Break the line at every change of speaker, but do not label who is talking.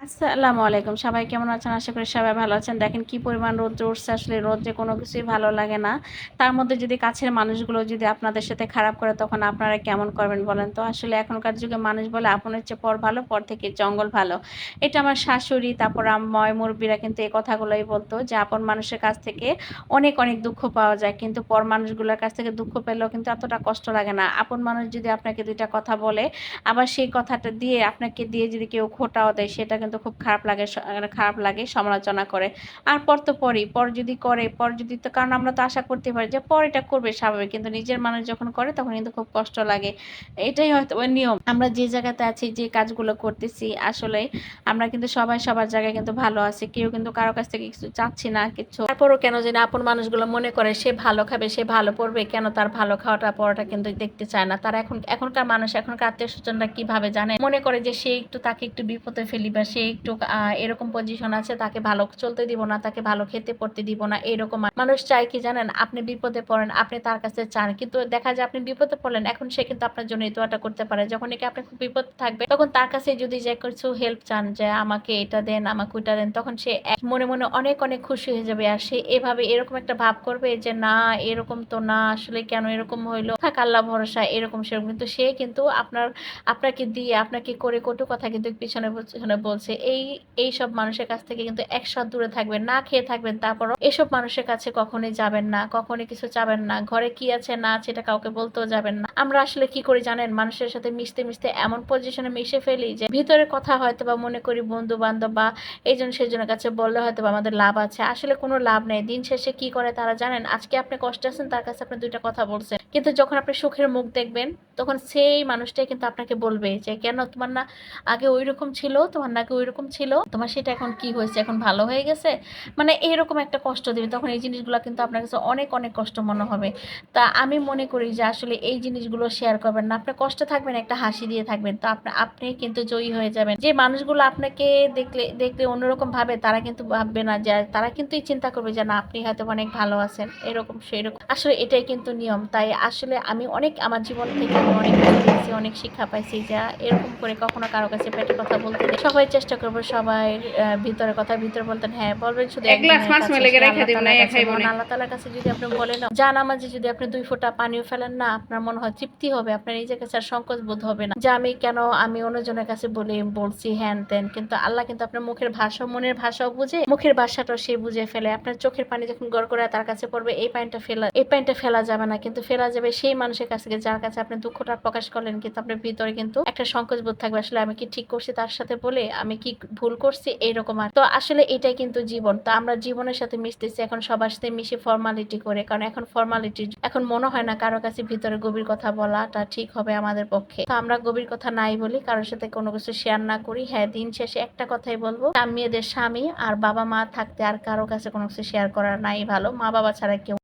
আসসালামু আলাইকুম। সবাই কেমন আছেন? আশা করি সবাই ভালো আছেন। দেখেন কি পরিমাণ রোদ উঠছে। আসলে রোদ যে কোনো কিছুই ভালো লাগে না। তার মধ্যে যদি কাছের মানুষগুলো যদি আপনাদের সাথে খারাপ করে, তখন আপনারা কেমন করবেন বলেন তো? আসলে এখনকার যুগে মানুষ বলে, আপনের চেয়ে পর ভালো, পর থেকে জঙ্গল ভালো। এটা আমার শাশুড়ি, তারপর ময় মুরব্বীরা কিন্তু এই কথাগুলোই বলতো যে, আপন মানুষের কাছ থেকে অনেক অনেক দুঃখ পাওয়া যায়। কিন্তু পর মানুষগুলোর কাছ থেকে দুঃখ পেলেও কিন্তু এতটা কষ্ট লাগে না। আপন মানুষ যদি আপনাকে দুইটা কথা বলে, আবার সেই কথাটা দিয়ে আপনাকে দিয়ে যদি কেউ খোটাও দেয়, সেটা কিন্তু খুব খারাপ লাগে মানে খারাপ লাগে, সমালোচনা করে। আর পর তো পরই, পর যদি করে, পর যদি তো, কারণ আমরা তো আশা করতে পারি যে পর এটা করবে স্বাভাবিক, কিন্তু নিজের মানুষ যখন করে তখন কিন্তু খুব কষ্ট লাগে। এটাই হয়তো ওই নিয়ম। আমরা যে জায়গাতে আছি, যে কাজগুলো করতেছি, আসলে আমরা কিন্তু সবাই সবার জায়গায় কিন্তু ভালো আছি। কেউ কিন্তু কারও কাছ থেকে কিছু চাচ্ছি না, কিছু তারপরও কেন যেন আপন মানুষগুলো মনে করে সে ভালো খাবে, সে ভালো পড়বে, কেন তার ভালো খাওয়াটা, পড়াটা কিন্তু দেখতে চায় না। তারা এখন, এখনকার মানুষ, এখনকার আত্মীয় স্বজনরা কীভাবে জানে? মনে করে যে সে একটু, তাকে একটু বিপদে ফেলি বা সে একটু এরকম পজিশন আছে, তাকে ভালো চলতে দিব না, তাকে ভালো খেতে পড়তে দিব না, এরকম মানুষ চায় কি জানেন? আপনি বিপদে পড়েন, আপনি তার কাছে চান, কিন্তু দেখা যায় আপনি বিপদে পড়লেন, এখন সে কিন্তু আপনার জন্য এই দোয়াটা করতে পারে। যখন নাকি আপনি খুব বিপদ থাকবে তখন তার কাছে যদি যে কিছু হেল্প চান, যে আমাকে এটা দেন, আমাকে ওইটা দেন, তখন সে মনে মনে অনেক অনেক খুশি হয়ে যাবে। আর সে এভাবে এরকম একটা ভাব করবে যে, না, এরকম তো না, আসলে কেন এরকম হইল? থাক, আল্লাহ ভরসা, এরকম সেরকম। কিন্তু সে কিন্তু আপনার, আপনাকে দিয়ে, আপনাকে করে কটু কথা কিন্তু পিছনে পিছনে বলছে এই এই সব মানুষের কাছ থেকে কিন্তু একশো দূরে থাকবেন, না খেয়ে থাকবেন, তারপরও এসব মানুষের কাছে কখনোই যাবেন না, কখনোই কিছু চাবেন না, ঘরে কি আছে না আছে এটা কাউকে বলতেও যাবেন না। আমরা আসলে কি করি জানেন? মানুষের সাথে মিশতে মিশতে এমন পজিশনে মিশে ফেলি যে ভিতরে কথা হয়তো বা মনে করি বন্ধু বান্ধব বা এইজন সেজনের কাছে বললে হয়তো বা আমাদের লাভ আছে। আসলে কোনো লাভ নেই। দিন শেষে কি করে তারা জানেন? আজকে আপনি কষ্ট আছেন, তার কাছে আপনি দুইটা কথা বলছেন। কিন্তু যখন আপনি সুখের মুখ দেখবেন, তখন সেই মানুষটাই কিন্তু আপনাকে বলবে যে, কেন তোমার না আগে ওই রকম ছিল, তোমার নাকি ওই রকম ছিল? তোমার সেটা এখন কি হয়েছে? এখন ভালো হয়ে গেছে? মানে এরকম একটা কষ্ট দেবে। তখন এই জিনিসগুলো কিন্তু আপনার কাছে অনেক অনেক কষ্ট মনে হবে। তা আমি মনে করি যে, আসলে এই জিনিসগুলো শেয়ার করবেন না। আপনি কষ্ট থাকবেন, একটা হাসি দিয়ে থাকবেন। তো আপনি আপনি কিন্তু জয়ী হয়ে যাবেন। যে মানুষগুলো আপনাকে দেখলে দেখলে অন্যরকম ভাবে, তারা কিন্তু ভাববে না যে, তারা কিন্তু চিন্তা করবে যে, না, আপনি হয়তো অনেক ভালো আছেন। এরকম, সেরকম। আসলে এটাই কিন্তু নিয়ম। তাই আসলে আমি অনেক আমার জীবন থেকে আমি অনেক কিছু অনেক শিক্ষা পাইছি যা এরকম করে কখনো কারও কাছে পেটে কথা বলতে সবাই চেষ্টা করব সবাই ভিতরে কথা ভিতরে বলতেন হ্যাঁ বলবেন শুধু আল্লাহ তালার কাছে যদি আপনি বলেন যা নামাজে যদি আপনি দুই ফোঁটা পানিও ফেলেন না আপনার মনে হয় তৃপ্তি হবে আপনার নিজের কাছে আর সংকোচ বোধ হবে না। যে আমি কেন আমি অন্যজনের কাছে বলি বলছি হ্যান তেন কিন্তু আল্লাহ কিন্তু আপনার মুখের ভাষা মনের ভাষাও বুঝে মুখের ভাষাটাও সে বুঝে ফেলে। আপনার চোখের পানি যখন গড় করে তার কাছে পড়বে এই পানিটা ফেলা এই পানিটা ফেলা যাবে না কিন্তু ফেলা যাবে সেই মানুষের কাছ থেকে, যার কাছে আপনি দুঃখটা প্রকাশ করলেন, কিন্তু আপনার ভিতরে কিন্তু একটা সংকোচ বোধ থাকবে, আসলে আমি কি ঠিক করছি তার সাথে বলে আমি কি ভুল করছি এইরকম আর। তো আসলে এটাই কিন্তু জীবন। তো আমরা জীবনের সাথে মিশতেছি, এখন সবার সাথে মিশে ফর্মালিটি করে, কারণ এখন ফর্মালিটি এখন মনে হয় না কারও কাছে ভিতরে গভীর কথা বলাটা ঠিক হবে আমাদের পক্ষে। তো আমরা গভীর কথা নাই বলি, কারোর সাথে কোনো কিছু শেয়ার না করি। হ্যাঁ দিন শেষে একটা কথাই বলব মেয়েদের স্বামী আর বাবা মা থাকতে আর কারও কাছে কোনো কিছু শেয়ার করা নাই ভালো। মা বাবা ছাড়া কেউ